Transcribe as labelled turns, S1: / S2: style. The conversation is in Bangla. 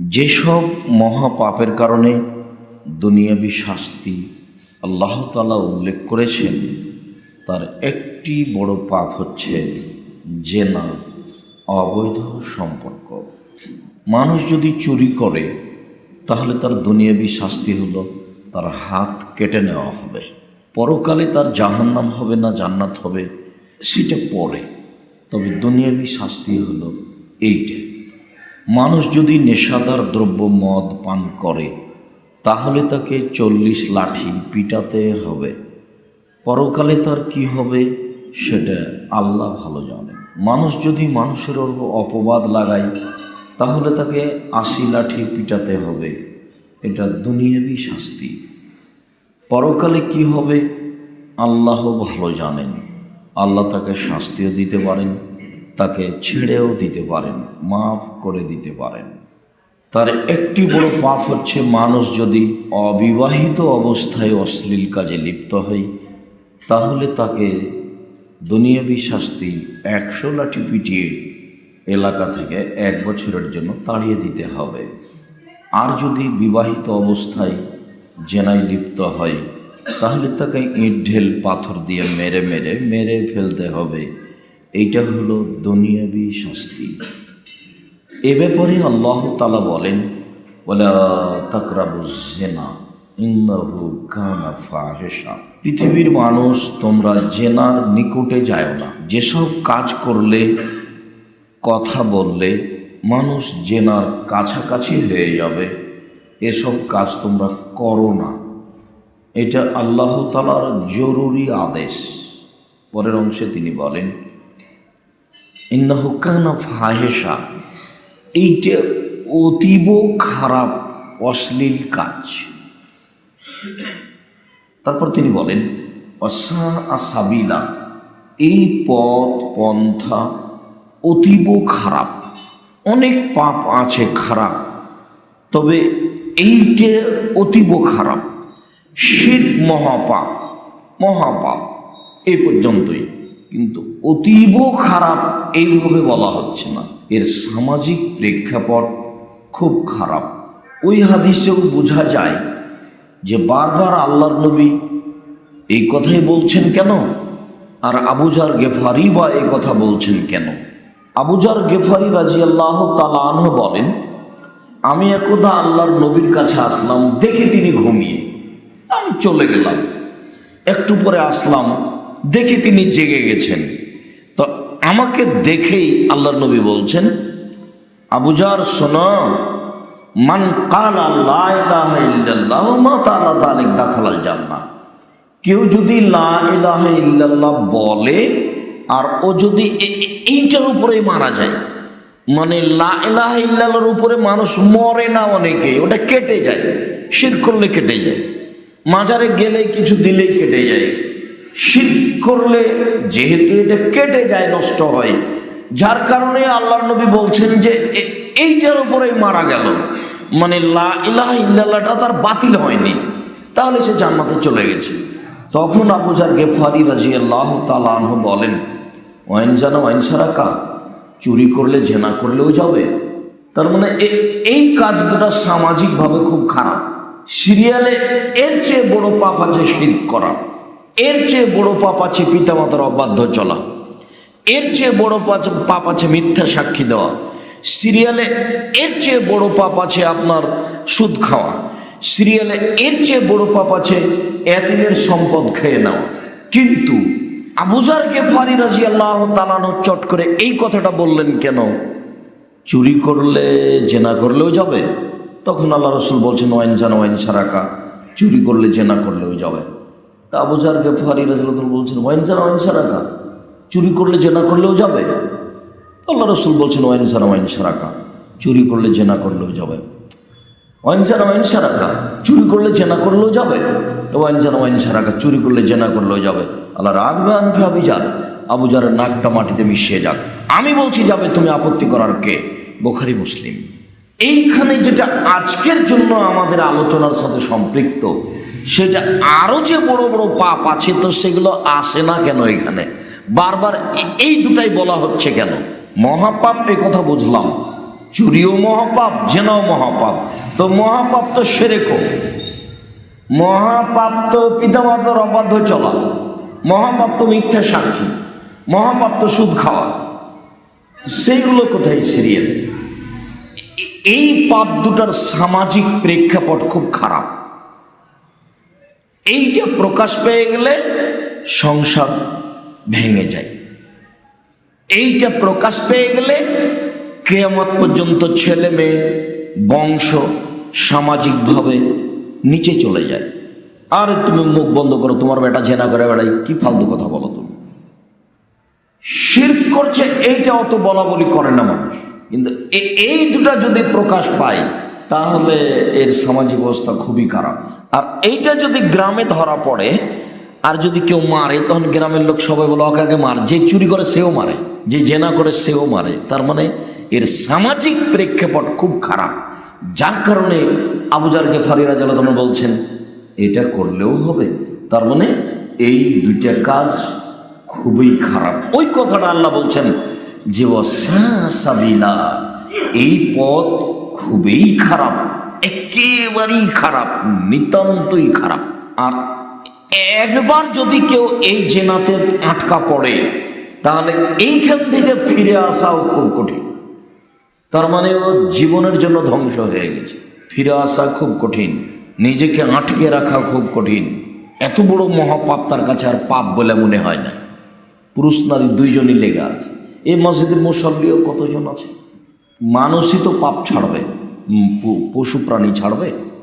S1: যেসব মহাপাপের কারণে দুনিয়াবি শাস্তি আল্লাহ তালা উল্লেখ করেছেন, তার একটি বড় পাপ হচ্ছে জেনা, অবৈধ সম্পর্ক। মানুষ যদি চুরি করে, তাহলে তার দুনিয়াবি শাস্তি হলো তার হাত কেটে নেওয়া হবে। পরকালে তার জাহান্নাম হবে না, জান্নাত হবে, সেটা পরে। তবে দুনিয়াবি শাস্তি হলো এইটা মানুষ যদি নেশাদার দ্রব্য মদ পান করে, তাহলে তাকে চল্লিশ লাঠি পিটাতে হবে। পরকালে তার কি হবে, সেটা আল্লাহ ভালো জানেন। মানুষ যদি মানুষের ওপর অপবাদ লাগায়, তাহলে তাকে আশি লাঠি পিটাতে হবে। এটা দুনিয়াবি শাস্তি। পরকালে কি হবে, আল্লাহ ভালো জানেন। আল্লাহ তাকে শাস্তিও দিতে পারেন। তাকে ছেড়েও দিতে পারেন, মাফ করে দিতে পারেন। তার একটি বড় পাপ হচ্ছে মানুষ যদি অবিবাহিত অবস্থায় অশ্লীল কাজে লিপ্ত হয়, তাহলে তাকে দুনিয়াবি শাস্তি একশো লাঠি পিটিয়ে এলাকা থেকে এক বছরের জন্য তাড়িয়ে দিতে হবে। আর যদি বিবাহিত অবস্থায় জেনায় লিপ্ত হয়, তাহলে তাকে ইট, ঢেল, পাথর দিয়ে মেরে মেরে মেরে ফেলতে হবে। এইটা হলো দুনিয়াবি শাস্তি। এ ব্যাপারে আল্লাহ তালা বলেন বলে তাকরাবু জেনা ইন্নাহু কানা ফাহেসা পৃথিবীর মানুষ, তোমরা জেনার নিকটে যায় না। যেসব কাজ করলে, কথা বললে, মানুষ জেনার কাছাকাছি হয়ে যাবে, এসব কাজ তোমরা করো না। এটা আল্লাহ তালার জরুরি আদেশ। পরের অংশে তিনি বলেন ইন্নাহুকানা ফাহেসা এইটা অতীব খারাপ, অশ্লীল কাজ। তারপর তিনি বলেন অসা আসাবিলা এই পথ, পন্থা অতীব খারাপ। অনেক পাপ আছে খারাপ, তবে এইটা অতীব খারাপ। শীত মহাপাপ মহাপাপ এই পর্যন্তই। কিন্তু অতীব খারাপ এইভাবে বলা হচ্ছে না। এর সামাজিক প্রেক্ষাপট খুব খারাপ। ওই হাদিসেও বোঝা যায় যে বারবার আল্লাহর নবী এই কথাই বলছেন কেন? আর আবুজার গেফারি বা এই কথা বলছেন কেন? আবুজার গেফারি রাজি আল্লাহ তালাহ বলেন, আমি একদা আল্লাহর নবীর কাছে আসলাম, দেখে তিনি ঘুমিয়ে। আমি চলে গেলাম। একটু পরে আসলাম দেখে তিনি জেগে গেছেন। তো আমাকে দেখেই আল্লাহর নবী বলছেন আবুজার শোনো, মান কাল আল্লাহ দাখালাল জান্নাহ। কেউ যদি ইল্লাল্লাহ বলে, আর ও যদি এইটার উপরেই মারা যায় মানে লা ইলাহা ইল্লাল্লাহর উপরে মানুষ মরে না অনেকে, ওটা কেটে যায়, শির করলে কেটে যায়। মাজারে গেলে কিছু দিলেই কেটে যায়। শির করলে যেহেতু এটা কেটে যায়, নষ্ট হয়। যার কারণে আল্লাহর নবী বলছেন যে এইটার উপরেই মারা গেল। মানে লা ইলাহা ইল্লাল্লাহটা তার বাতিল হয়নি। তাহলে সে জান্নাতে চলে গেছে। তখন আবুজার গেফারি রাজি আল্লাহ তালাহ বলেন, ওয়াইন জানা, ওয়াইন সারা কা? চুরি করলে, জেনা করলেও যাবে। তার মানে এই কাজ দুটা সামাজিকভাবে খুব খারাপ। সিরিয়ালে এর চেয়ে বড় পাপ আছে শির করা। এর চেয়ে বড় পাপ আছে পিতামাতার অবাধ্য চলা। এর চেয়ে বড় পাপ আছে মিথ্যা সাক্ষী দেওয়া। সিরিয়ালে এর চেয়ে বড় পাপ আছে আপনার সুদ খাওয়া। সিরিয়ালে এর চেয়ে বড় পাপ আছে এতিমের সম্পদ খেয়ে নেওয়া। কিন্তু আবুজারকে ফারি রাজি আল্লাহ তালানো চট করে এই কথাটা বললেন কেন? চুরি করলে, জেনা করলেও যাবে। তখন আল্লাহ রসুল বলছেন, ওয়াইন জান, ওয়াইন সারাকা। চুরি করলে, জেনা করলেও যাবে। তা আবুজার গেফারি রাজিল্লাহ বলছেন, ওয়াইন জান ওয়াইন সারাকা চুরি করলে জেনা করলেও যাবে? আল্লাহ রসুল বলছেন, ওয়াইন সারা, ওয়াইন সারাকা চুরি করলে জেনা করলেও যাবে। ওয়াইন সারা, ওয়াইন সারাকা চুরি করলে জেনা করলেও যাবে? ওয়াইন সারা, ওয়াইন সারাকা চুরি করলে জেনা করলেও যাবে। আল্লাহ রাখবে আনফে আবিজার আবুজারের নাকটা মাটিতে মিশিয়ে যাক। আমি বলছি, যাবে তুমি আপত্তি করার কে? বোখারি, মুসলিম। এইখানে যেটা আজকের জন্য আমাদের আলোচনার সাথে সম্পৃক্ত সেটা আরও যে বড় বড় পাপ আছে তো সেগুলো আসে না কেন এখানে? বারবার এই দুটাই বলা হচ্ছে কেন? মহাপাপ, এ কথা বুঝলাম। চুরিও মহাপাপ, জেনাও মহাপাপ। তো মহাপাপ তো সেরেকো মহাপাপ তো পিতামাতার অবাধ্য চলা। মহাপাপ তো মিথ্যা সাক্ষী। মহাপাপ তো সুদ খাওয়া। সেইগুলো কোথায় সিরিয়াল? এই পাপ দুটার সামাজিক প্রেক্ষাপট খুব খারাপ। এইটা প্রকাশ পেয়ে গেলে সংসার ভেঙে যায়। এইটা প্রকাশ পেয়ে গেলে কেয়ামত পর্যন্ত ছেলে মেয়ে বংশ সামাজিকভাবে নিচে চলে যায়। আর তুমি মুখ বন্ধ করো, তোমার বেটা জেনা করে বেড়াই কি ফালতু কথা বলো তুমি? শির করছে, এইটা অত বলা বলি করে না মানুষ। কিন্তু এই দুটা যদি প্রকাশ পায়, তাহলে এর সামাজিক অবস্থা খুবই খারাপ। আর এইটা যদি গ্রামে ধরা পড়ে, আর যদি কেউ মারে, তখন গ্রামের লোক সবাই বলে অকাকে মার। যে চুরি করে সেও মারে, যে জেনা করে সেও মারে। তার মানে এর সামাজিক প্রেক্ষাপট খুব খারাপ। যার কারণে আবুজার গেফারি রাজা বলছেন, এটা করলেও হবে। তার মানে এই দুইটা কাজ খুবই খারাপ। ওই কথাটা আল্লাহ বলছেন যে সাবিলা এই পথ খুবই খারাপ। একেবারেই খারাপ, নিতান্তই খারাপ। আর একবার যদি কেউ এই জেনাতে আটকা পড়ে, তাহলে এইখান থেকে ফিরে আসাও খুব কঠিন। তার মানে ও জীবনের জন্য ধ্বংস হয়ে গেছে। ফিরে আসা খুব কঠিন, নিজেকে আটকে রাখা খুব কঠিন। এত বড় মহাপাপ তার কাছে আর পাপ বলে মনে হয় না। পুরুষ নারী দুইজনই লেগে আছে। এই মসজিদের মুসল্লিও কতজন আছে? মানুষই তো পাপ ছাড়বে। পশু প্রাণী ছাড়বে?